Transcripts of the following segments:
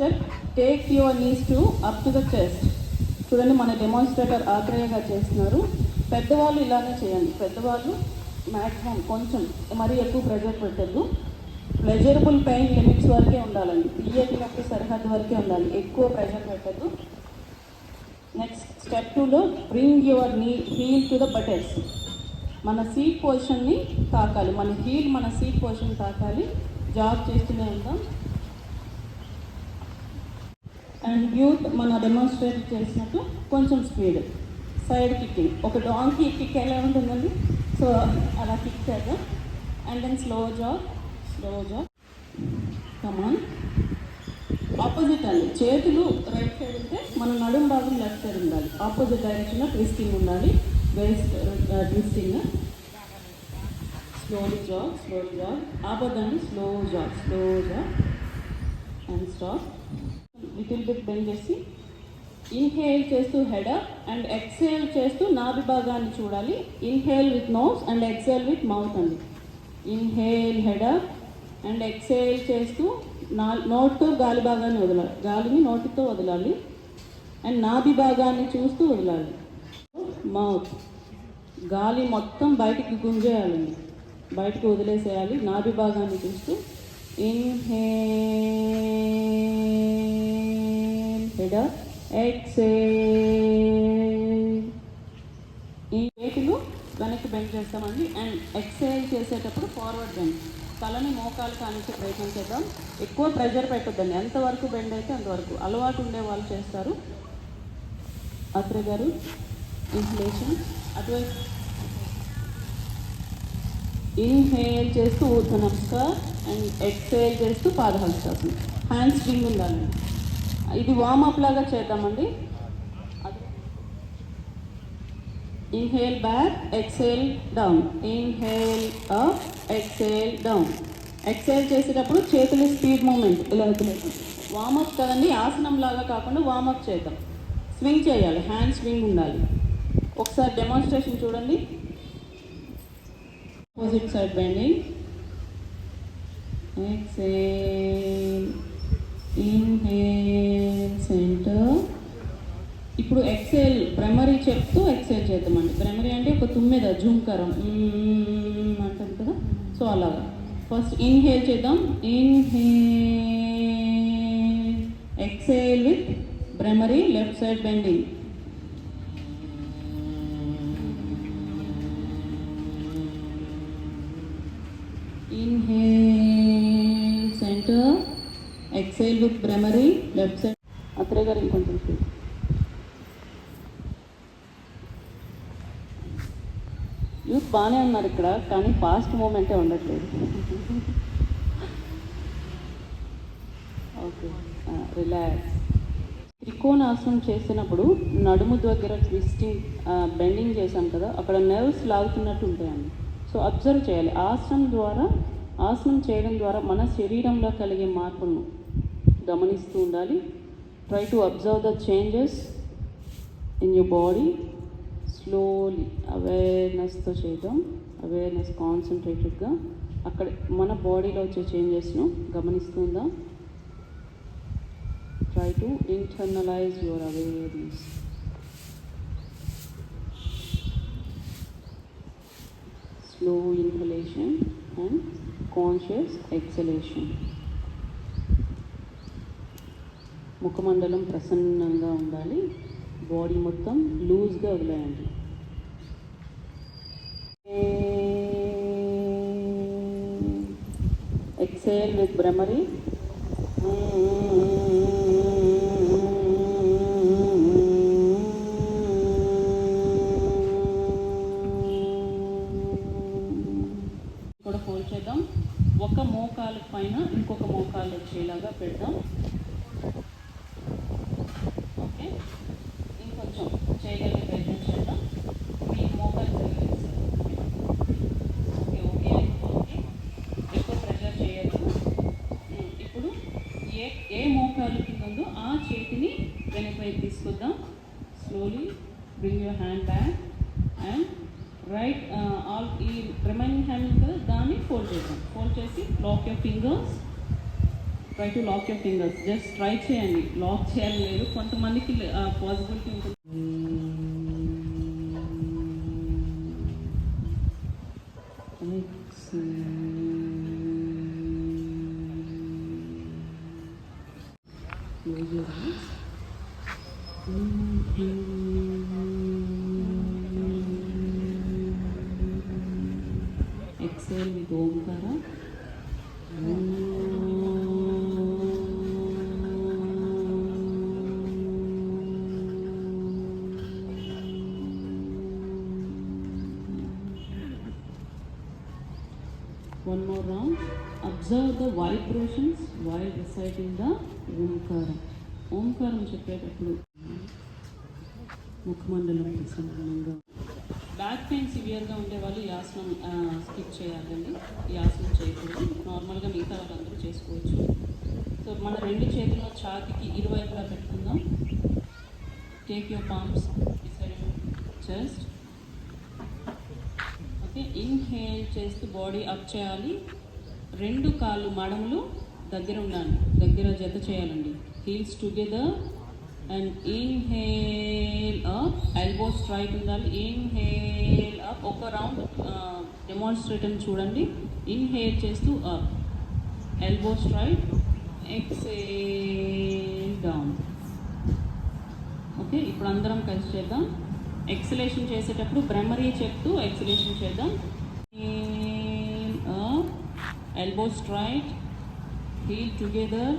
Step take your knees to up to the chest చూడండి మన demonstrator ఆగ్రహంగా చేస్తున్నారు. పెద్దవాళ్ళు ఇలానే చేయండి. పెద్దవాళ్ళు మ్యాక్సిమం కొంచెం మరీ ఎక్కువ ప్రెజర్ పెట్టద్దు. ప్లెజరబుల్ పెయిన్ లిమిట్స్ వరకే ఉండాలండి. తీయటి నొప్పి సరిహద్దు వరకే ఉండాలి. ఎక్కువ ప్రెజర్ పెట్టద్దు. నెక్స్ట్ స్టెప్ టూలో bring your knee heel to the buttocks మన సీట్ పొజిషన్ని తాకాలి. మన హీల్ మన సీట్ పొజిషన్ తాకాలి. జాబ్ చేస్తూనే ఉంటాం. అండ్ యూత్ మన డెమాన్స్ట్రేట్ చేసినట్టు కొంచెం స్పీడ్ సైడ్ కిక్కింగ్ ఒక డాంకీ కిక్ ఎలా ఉంటుందండి? సో అలా కిక్ చేద్దాం. And then slow jog slow jog come on opposite అండి చేతులు రైట్ సైడ్ ఉంటే మన నడుం భాగం లెఫ్ట్ సైడ్ ఉండాలి. ఆపోజిట్ డైరెక్షన్లో ట్విస్టింగ్ ఉండాలి. Waist twisting slow jog slow jog ఆపొద్దండి slow jog slow jog and stop little bit bend చేసి ఇన్హేల్ చేస్తూ హెడ్ అండ్ ఎక్సేల్ చేస్తూ నాభి భాగాన్ని చూడాలి. Inhale with nose and exhale with mouth అండి. ఇన్హేల్ హెడ్ అండ్ ఎక్సేల్ చేస్తూ నా నోట్తో గాలి భాగాన్ని వదలాలి. గాలిని నోటితో వదలాలి. అండ్ నాభి భాగాన్ని చూస్తూ వదలాలి. మౌత్ గాలి మొత్తం బయటికి గుంజేయాలండి. బయటకు వదిలేసేయాలి. నాభి భాగాన్ని చూస్తూ. ఇన్హే హెడ్ ఎక్సేల్ ఈ చేతులు వెనక్కి బెండ్ చేస్తామండి. అండ్ ఎక్సైజ్ చేసేటప్పుడు ఫార్వర్డ్ బెండ్ తలని మోకాలు కానించే ప్రయత్నం చేద్దాం. ఎక్కువ ప్రెషర్ పెట్టొద్దండి. ఎంతవరకు బెండ్ అయితే అంతవరకు. అలవాటు ఉండే వాళ్ళు చేస్తారు. అత్రే గారు ఇన్హలేషన్ అటువైపు. ఇన్హేల్ చేస్తూ ఊర్ధ నమస్కార్ అండ్ ఎక్సేల్ చేస్తూ పాదహస్తాసనం హ్యాండ్ స్వింగ్ ఉండాలండి. ఇది వార్మప్ లాగా చేద్దామండి. Inhale back exhale down inhale up exhale down exhale చేసేటప్పుడు చేతులు స్పీడ్ మూమెంట్ ఇలా వదిలేద్దాం. వార్మప్ కదండి ఆసనం లాగా కాకుండా వార్మప్ చేద్దాం. స్వింగ్ చేయాలి హ్యాండ్ స్వింగ్ ఉండాలి. ఒకసారి డెమాన్స్ట్రేషన్ చూడండి. Opposite side bending exhale inhale centre ఇప్పుడు ఎక్సెల్ ప్రెమరీ చెప్తూ ఎక్సెల్ చేద్దామండి. ప్రెమరీ అంటే ఒక తుమ్మెద జుంకరం అంటుంది కదా? సో అలాగా. ఫస్ట్ ఇన్హేల్ చేద్దాం. Inhale exhale with Bhramari left side bending inhale book Bhramari left side Atre గారు ఇంకొంచెం speed. యూత్ బాగానే ఉన్నారు ఇక్కడ కానీ ఫాస్ట్ మూమెంటే ఉండట్లేదు. ఓకే రిలాక్స్ త్రికోణాసనం చేసినప్పుడు నడుము దగ్గర ట్విస్టింగ్ బెండింగ్ చేసాం కదా అక్కడ నర్వ్స్ లాగుతున్నట్టు ఉంటాయండి. సో అబ్జర్వ్ చేయాలి. ఆసనం ద్వారా ఆసనం చేయడం ద్వారా మన శరీరంలో కలిగే మార్పులను గమనిస్తూ ఉండాలి. Try to observe the changes in your body slowly అవేర్నెస్తో చేయడం అవేర్నెస్ కాన్సన్ట్రేటెడ్గా అక్కడ మన బాడీలో వచ్చే చేంజెస్ను గమనిస్తుందా try to internalise your awareness slow inhalation and conscious exhalation ముఖమండలం ప్రసన్నంగా ఉండాలి. బాడీ మొత్తం లూజ్గా వదిలేయండి. ఎక్సేల్ విత్ భ్రమరి కూడా ఫోల్డ్ చేద్దాం. ఒక మోకాలు పైన ఇంకొక మోకాలు వచ్చేలాగా పెడదాం ఓకే ఇంకొంచెం చేయగలిగే ప్రయత్నం చేద్దాం మీ మోకాలు జరిగింది ఓకే ఓకే ఓకే ఎక్కువ ప్రెషర్ చేయొద్దు ఉమ్, ఇప్పుడు ఏ ఏ మోకాలు కింద ఉందో ఆ చేతిని వెనకవైపు తీసుకొద్దాం slowly bring your hand back and right all ఈ రిమైనింగ్ హ్యాండ్ ఉంది కదా దాన్ని ఫోల్డ్ చేద్దాం ఫోల్డ్ చేసి lock your fingers try to lock your fingers just try చేయండి లాక్ చేయాలి లేదు కొంతమందికి పాసిబిలిటీ ఉంటుంది Close your eyes. Exhale with Omkara. One more round. Observe the vibrations while reciting the ఓంకారం ఓంకారం చెప్పేటప్పుడు ముఖమండలం ప్రసన్నంగా బ్యాక్ పెయిన్ సివియర్గా ఉండే వాళ్ళు ఈ ఆసనం స్కిప్ చేయాలండి. ఈ ఆసనం చేయకూడదు. నార్మల్గా మిగతా వాళ్ళందరూ చేసుకోవచ్చు. సో మన రెండు చేతుల్లో ఛాతికి ఇరువైపులా పెట్టుకుందాం. Take your palms chest okay inhale చేస్తూ బాడీ అప్ చేయాలి. రెండు కాళ్ళు మడములు దగ్గర ఉండాలి. దగ్గర జత చేయాలండి. Heels together and inhale up elbow straight ఉండాలి. ఇన్హేల్ అప్ ఒక రౌండ్ డెమాన్స్ట్రేట్ చూడండి. ఇన్హేల్ చేస్తూ up elbow straight exhale down okay ఇప్పుడు అందరం కలిసి చేద్దాం. ఎక్సలేషన్ చేసేటప్పుడు ప్రైమరీ చెప్తూ ఎక్సలేషన్ చేద్దాం. Elbow straight heel together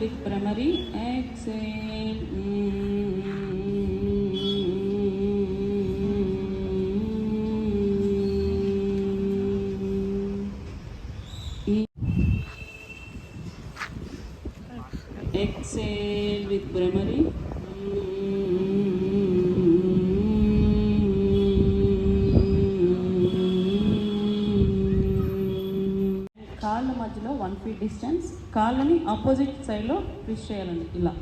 with Bhramari exhale Exhale. Opposite సైడ్లో ట్విస్ట్ చేయాలండి ఇలా.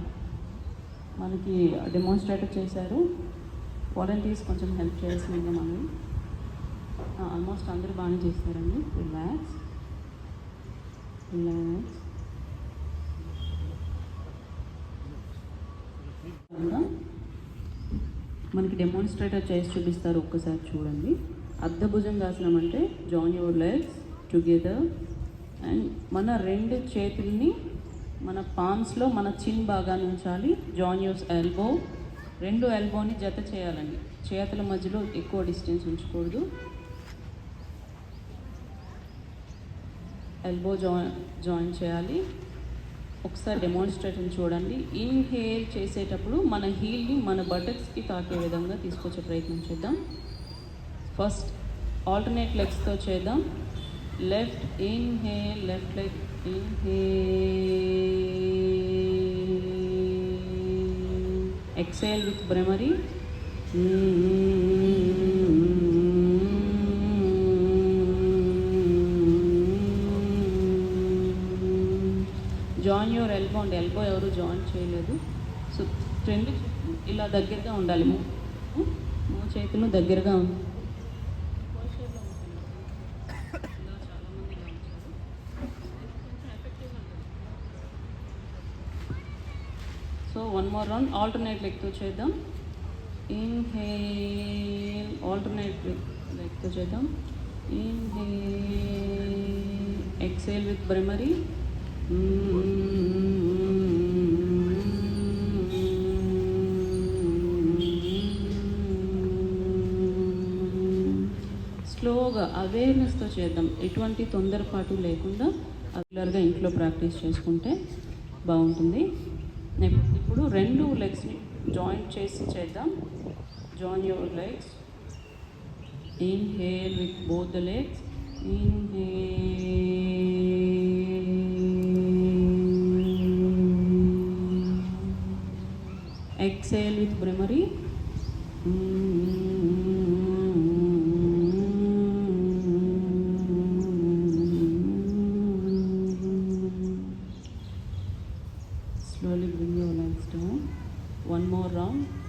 మనకి డెమాన్స్ట్రేటర్ చేశారు. వాలంటీర్స్ కొంచెం హెల్ప్ చేయాల్సిందిగా మనం ఆల్మోస్ట్ అందరూ బాగానే చేస్తారండి రిలాక్స్ రిలాక్స్ మనకి డెమాన్స్ట్రేటర్ చేసి చూపిస్తారు ఒక్కసారి చూడండి. అర్ధభుజం అంటే join your legs together and మన రెండు చేతుల్ని మన పామ్స్లో మన చిన్ భాగాన్ని ఉంచాలి. జాయిన్ యూస్ ఎల్బో రెండు ఎల్బోని జత చేయాలండి. చేతుల మధ్యలో ఎక్కువ డిస్టెన్స్ ఉంచకూడదు. ఎల్బో జాయిన్ జాయిన్ చేయాలి. ఒకసారి డెమాన్స్ట్రేషన్ చూడండి. ఇన్హేల్ చేసేటప్పుడు మన హీల్ని మన బటక్స్కి తాకే విధంగా తీసుకొచ్చే ప్రయత్నం చేద్దాం. ఫస్ట్ ఆల్టర్నేట్ లెగ్స్తో చేద్దాం. Left inhale left leg exhale with Bhramari join your elbow and elbow ఎవరు జాయిన్ చేయలేదు. సో రెండు ఇలా దగ్గరగా ఉండాలి. మూ చేతులు దగ్గరగా ఉంది so one more round alternate లెగ్తో చేద్దాం. ఇన్హేల్ ఆల్టర్నేట్ లెగ్తో చేద్దాం. ఇన్హేల్ ఎక్సేల్ విత్ బ్రెమరీ స్లోగా అవేర్నెస్తో చేద్దాం. ఎటువంటి తొందరపాటు లేకుండా రెగ్యులర్గా ఇంట్లో ప్రాక్టీస్ చేసుకుంటే బాగుంటుంది. ఇప్పుడు రెండు లెగ్స్ని జాయింట్ చేసి చేద్దాం. Join your legs. Inhale with both the legs. Inhale. Exhale with Bhramari.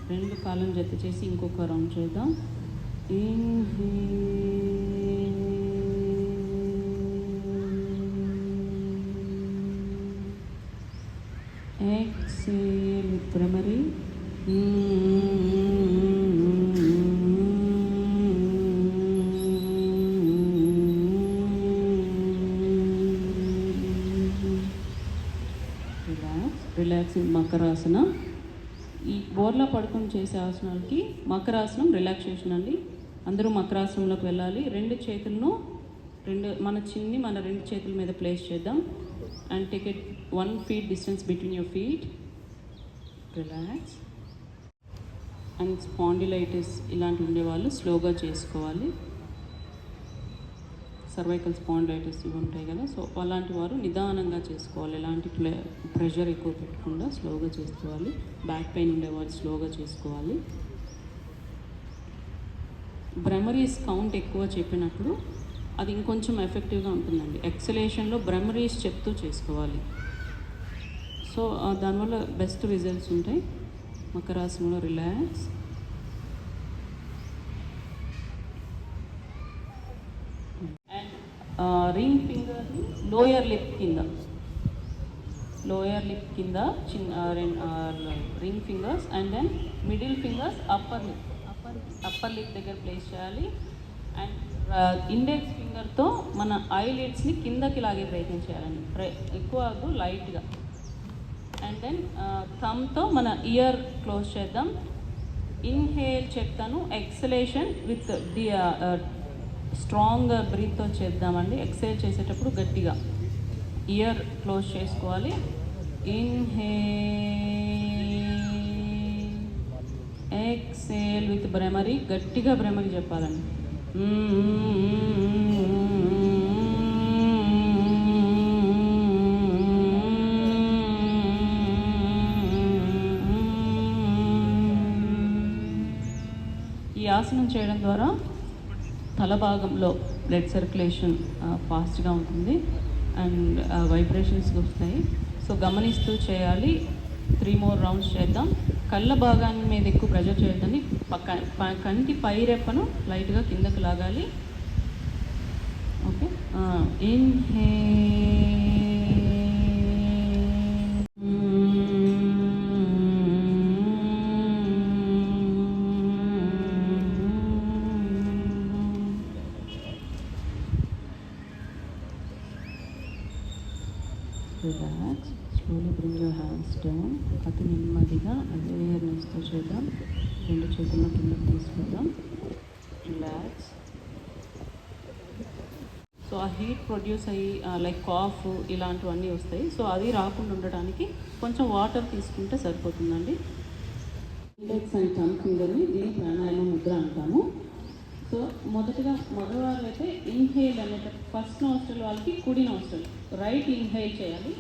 రెండు కాలం జత చేసి ఇంకొక రౌండ్ చేద్దాం. Inhale exhale with relax relaxing Makarasana ఈ బోర్లా పడుకొని చేసే ఆసనాలకి మకరాసనం రిలాక్సేషన్ అండి. అందరూ మకరాసనంలోకి వెళ్ళాలి. రెండు చేతులను రెండు మన చిన్ని మన రెండు చేతుల మీద ప్లేస్ చేద్దాం. And take it one feet distance between your feet relax and spondylitis ఇలాంటి ఉండేవాళ్ళు స్లోగా చేసుకోవాలి. సర్వైకల్ స్పాండ్లైటిస్ ఇవి ఉంటాయి కదా సో అలాంటి వారు నిదానంగా చేసుకోవాలి. ఎలాంటి ప్లే ప్రెషర్ ఎక్కువ పెట్టకుండా స్లోగా చేసుకోవాలి. బ్యాక్ పెయిన్ ఉండేవారు స్లోగా చేసుకోవాలి. బ్రెమరీస్ కౌంట్ ఎక్కువ చెప్పినప్పుడు అది ఇంకొంచెం ఎఫెక్టివ్గా ఉంటుందండి. ఎక్సలేషన్లో బ్రెమరీస్ చెప్తూ చేసుకోవాలి. సో దానివల్ల బెస్ట్ రిజల్ట్స్ ఉంటాయి. మకరాసనంలో relax and ring finger lower lip కింద. లోయర్ లిప్ కింద చిన్న ring fingers and then middle fingers upper lip upper upper lip దగ్గర ప్లేస్ చేయాలి. అండ్ ఇండెక్స్ ఫింగర్తో మన ఐ లిడ్స్ని కిందకి లాగే ప్రయత్నం చేయాలండి. ప్ర- ఎక్కువ వద్దు లైట్గా అండ్ దెన్ థమ్తో మన ఇయర్ క్లోజ్ చేద్దాం. ఇన్హేల్ చెప్తాను. ఎక్సలేషన్ విత్ డి స్ట్రాంగ్ బ్రీత్తో చేద్దామండి. ఎక్సైల్ చేసేటప్పుడు గట్టిగా. ఇయర్ క్లోజ్ చేసుకోవాలి. Inhale exhale with bhramari. గట్టిగా బ్రెమరీ చెప్పాలండి. ఈ ఆసనం చేయడం ద్వారా తల భాగంలో బ్లడ్ సర్క్యులేషన్ ఫాస్ట్గా ఉంటుంది. అండ్ వైబ్రేషన్స్ వస్తాయి. సో గమనిస్తూ చేయాలి. త్రీ మోర్ రౌండ్స్ చేద్దాం. కళ్ళ భాగాన్ని మీద ఎక్కువ ప్రెజర్ చేయొద్దండి. పక్క ప- కంటి పై రెప్పను లైట్గా కిందకు లాగాలి. ఓకే ఇన్హే అతి నెమ్మదిగా అవేర్నెస్తో చేద్దాం. రెండు చేతుల్లో కింద తీసుకుందాం. రిలాక్స్ సో ఆ హీట్ ప్రొడ్యూస్ అయ్యి లైక్ కాఫ్ ఇలాంటివన్నీ వస్తాయి. సో అది రాకుండా ఉండడానికి కొంచెం వాటర్ తీసుకుంటే సరిపోతుందండి. ఇండెక్స్ అండ్ థమ్ ఫింగర్ని దీని ప్రాణాయామ ముద్ర అంటాము. సో మొదటగా మగవాళ్ళు అయితే ఇన్హేల్ అనేట ఫస్ట్ నోస్టల్ వాళ్ళకి కుడి నోస్టల్ రైట్ ఇన్హేల్ చేయాలి.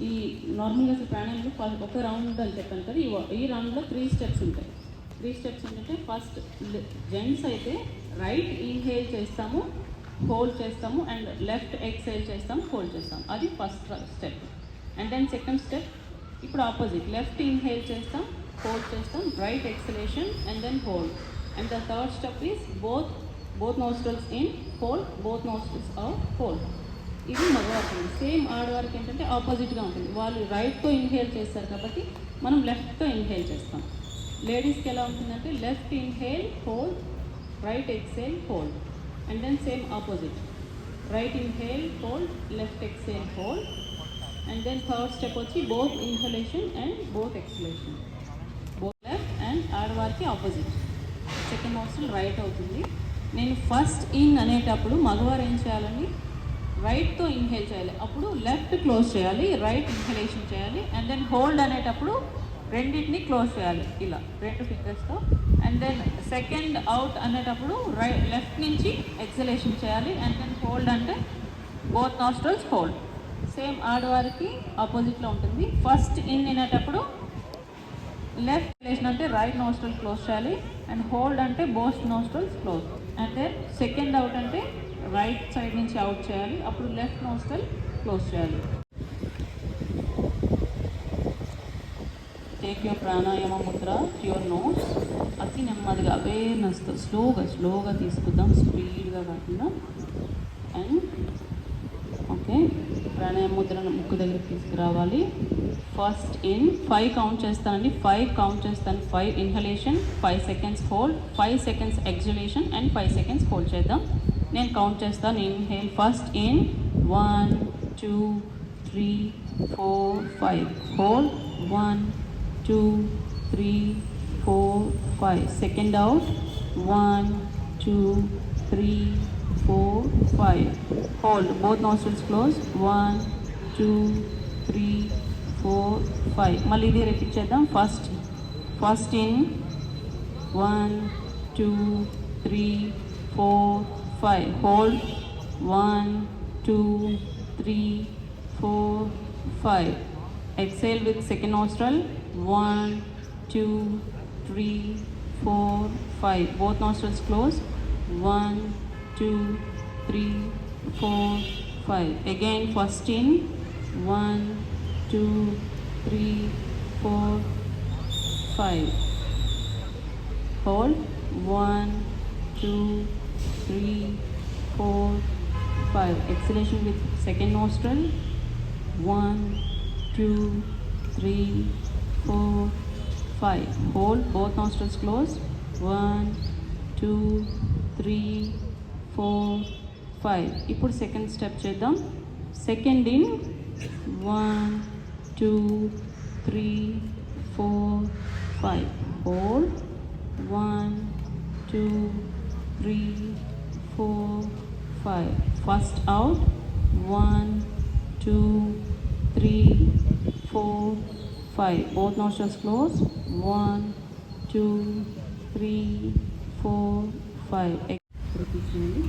ఈ నార్మల్గా అసలు ప్రాణాయంలో ఒక రౌండ్ అని చెప్పాను కదా ఈ ఈ రౌండ్లో త్రీ స్టెప్స్ ఉంటాయి. త్రీ స్టెప్స్ ఏంటంటే ఫస్ట్ జెంట్స్ అయితే రైట్ ఇన్హేల్ చేస్తాము హోల్డ్ చేస్తాము అండ్ లెఫ్ట్ ఎక్సైల్ చేస్తాము హోల్డ్ చేస్తాము. అది first step and then second step ఇప్పుడు ఆపోజిట్ లెఫ్ట్ ఇన్హేల్ చేస్తాం హోల్డ్ చేస్తాం right exhalation and then hold and the third step is both both nostrils in hold both nostrils out hold ఇది మగవారికి same ఆడవారికి ఏంటంటే ఆపోజిట్గా ఉంటుంది. వాళ్ళు రైట్తో ఇన్హేల్ చేస్తారు కాబట్టి మనం లెఫ్ట్తో ఇన్హేల్ చేస్తాం. లేడీస్కి ఎలా ఉంటుందంటే left inhale hold right exhale hold and then same opposite right inhale hold left exhale hold and then third step వచ్చి both inhalation and both exhalation both left and ఆడవారికి ఆపోజిట్ సెకండ్ నోస్టల్ రైట్ అవుతుంది. నేను first in అనేటప్పుడు మగవారు ఏం చేయాలండి? రైట్తో inhale చేయాలి. అప్పుడు లెఫ్ట్ క్లోజ్ చేయాలి రైట్ ఇన్హలేషన్ చేయాలి అండ్ దెన్ హోల్డ్ అనేటప్పుడు రెండింటిని క్లోజ్ చేయాలి. ఇలా రెండు ఫింగర్స్తో అండ్ దెన్ సెకండ్ అవుట్ అనేటప్పుడు రైట్ లెఫ్ట్ నుంచి ఎక్సలేషన్ చేయాలి అండ్ దెన్ హోల్డ్ అంటే బోత్ నాస్ట్రల్స్ హోల్డ్ సేమ్ ఆడవారికి ఆపోజిట్లో ఉంటుంది. ఫస్ట్ ఇన్ అనేటప్పుడు లెఫ్ట్ ఎక్సలేషన్ అంటే రైట్ నాస్ట్రల్ క్లోజ్ చేయాలి అండ్ హోల్డ్ అంటే both nostrils close and then second out అంటే రైట్ సైడ్ నుంచి అవుట్ చేయాలి. అప్పుడు లెఫ్ట్ నోస్టల్ క్లోజ్ చేయాలి. Take your pranayama mudra your nose అతి నెమ్మదిగా అవేర్నెస్తో స్లోగా స్లోగా తీసుకుందాం. స్పీడ్గా కాకుండా. అండ్ ఓకే ప్రాణాయామ ముద్రను ముక్కు దగ్గర తీసుకురావాలి. ఫస్ట్ ఇన్ ఫైవ్ కౌంట్ చేస్తానండి. ఫైవ్ కౌంట్ చేస్తాను. Five inhalation five seconds hold five seconds exhalation and five seconds hold చేద్దాం. నేను కౌంట్ చేస్తాను inhale first in one two three four five hold one two three four five second out one two three four five hold both nostrils close one two three four five మళ్ళీ ఇది repeat చేద్దాం. First first in one two three four 5. Hold. 1, 2, 3, 4, 5. Exhale with second nostril. 1, 2, 3, 4, 5. Both nostrils close. 1, 2, 3, 4, 5. Again, first in. 1, 2, 3, 4, 5. Hold. 1, 2, three four five exhalation with second nostril one two, three, four, five. Hold both nostrils closed. One, two, three, four, five. ఇప్పుడు second step చేద్దాం second in one two three four five hold one two three four, five. First out, one, two, three, four, five. Both nostrils close. One, two, three, four, five. Repeat.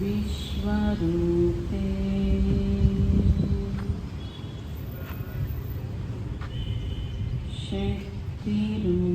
Vishwaru. shakti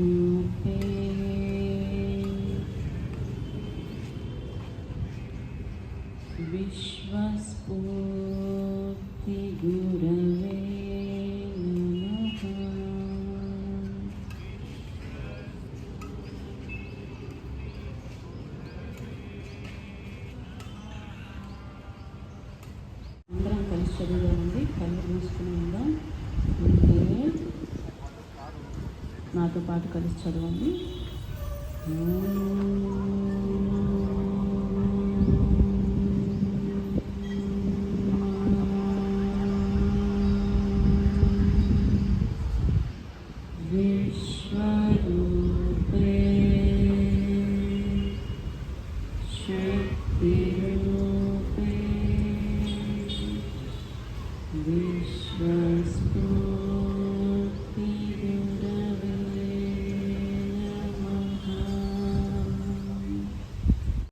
నాతో కలిసి చదవండి.